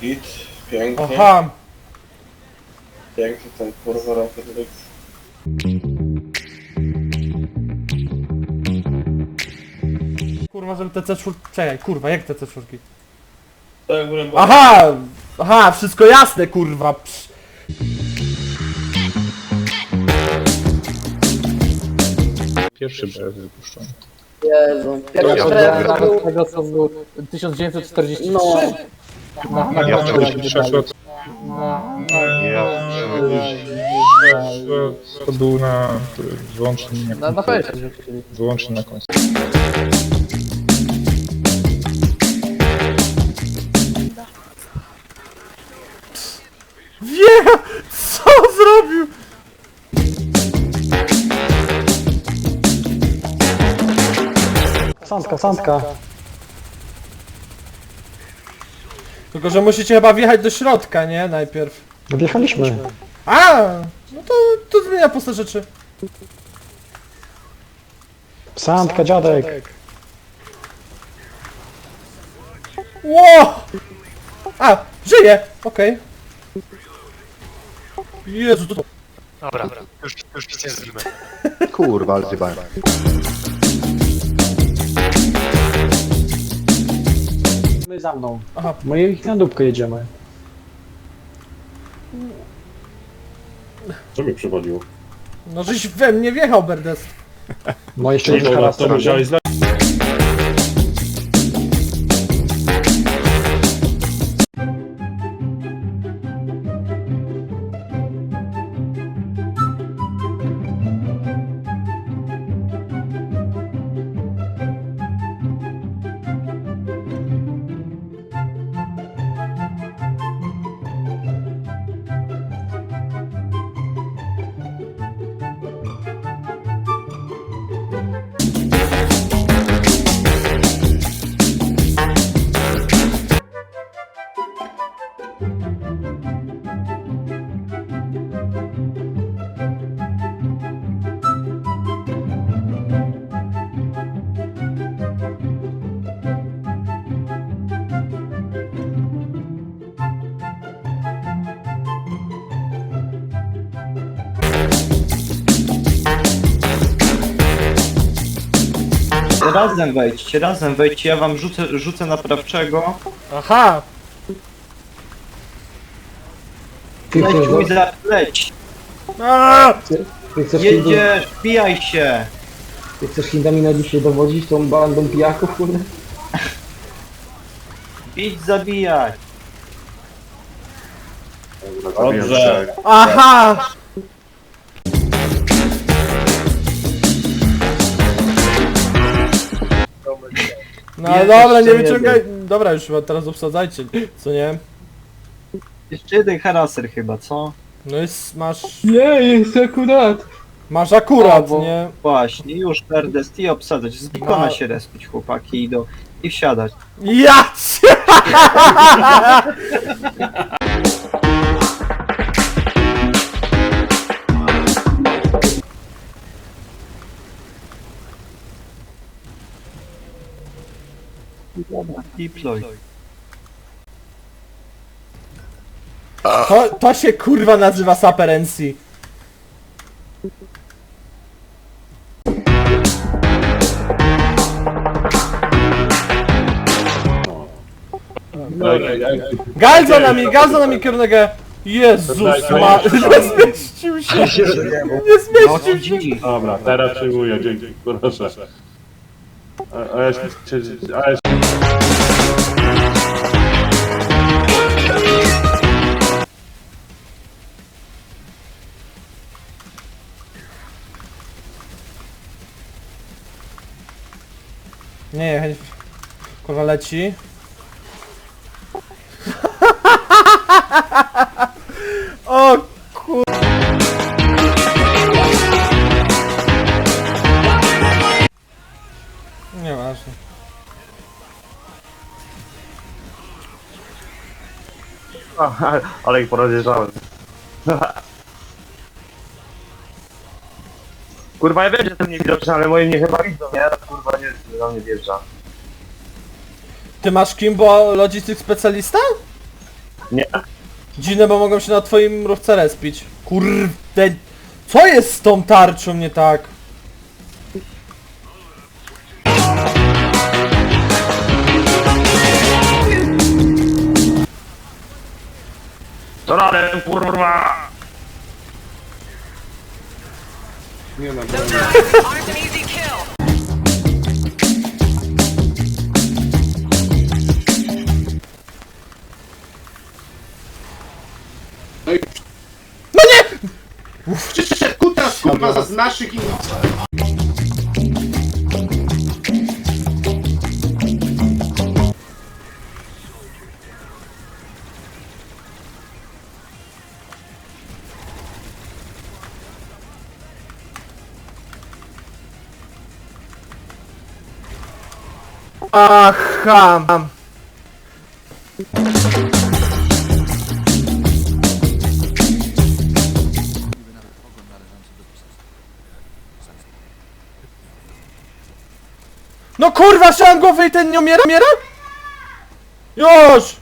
Git. Pięknie. Aha! Pięknie ten kurwa Rocket League. Kurwa, żeby te C4... Czekaj, kurwa, jak te C4? Tak, byłem Aha! Aha, wszystko jasne, kurwa! Psz. Pierwszy BF wypuszczony. Jezu. Ja Pierwszy to nawet był... tego, co był 1943. No. Na, na, Ja się przeszło, na, to był na wyłącznie na, na, na fejsie wyłącznie na konsolę. Wie! Co zrobił? Sandka, sandka. Tylko, że musicie chyba wjechać do środka, nie? Najpierw. Wjechaliśmy. A! No to, to zmienia postać rzeczy. Sandka, dziadek. Ło! A! Żyje! Okej. Jezu, to... Dobra, już, już nic nie zrobimy. Kurwa, ale zjebałem. Za mną. Aha. My ich na dupkę jedziemy. Co mi przywaliło? No żeś we mnie wjechał, Berdes. No jeszcze jest Dobra, to musiałeś. Razem wejdźcie, razem wejdźcie, ja wam rzucę, rzucę naprawczego. Aha! Ty Leć chcesz, mój do... za... leć! A! ty chcesz, Hindu... Jedziesz, wbijaj się! Ty chcesz Hindami na dzisiaj dowodzić tą bandą pijaków, kurde? Idź zabijać! Dobrze. Aha! No ale Jest dobra, nie jeszcze wyciągaj... Dobra, już chyba teraz obsadzajcie, co nie? Jeszcze jeden haraser chyba, co? No jest, masz... Nie, jest akurat. Masz akurat, O, bo- nie? Właśnie, już Erdest i obsadzać. Z bikona No. się respić chłopaki i do... i wsiadać. Ja cię! Deploy. To, to się kurwa nazywa saperencji. Gal za nami, gal za nami kierunek. Jezus ma... Nie zmieścił się! Nie No, zmieścił się! GG. Dobra, teraz przyjmuję, dzięki, proszę. A, a ja się... A ja się... Nie, chęć... Kurwa leci. o Ale ich porozjeżdżałem. Kurwa, ja wiem, że to nie widoczne, ale moje mnie chyba widzą, nie? Kurwa, nie, na mnie wjeżdża. Ty masz Kimbo Logistics specjalista? Nie. Dziwne, bo mogą się na twoim mrówce respić. Kurde... Co jest z tą tarczą nie tak? To radę, kurwa! Nie no, Przyszedł kutas kurwa z naszych i... Aha! No kurwa, strzelam głowę i ten nie umiera? umiera? Już!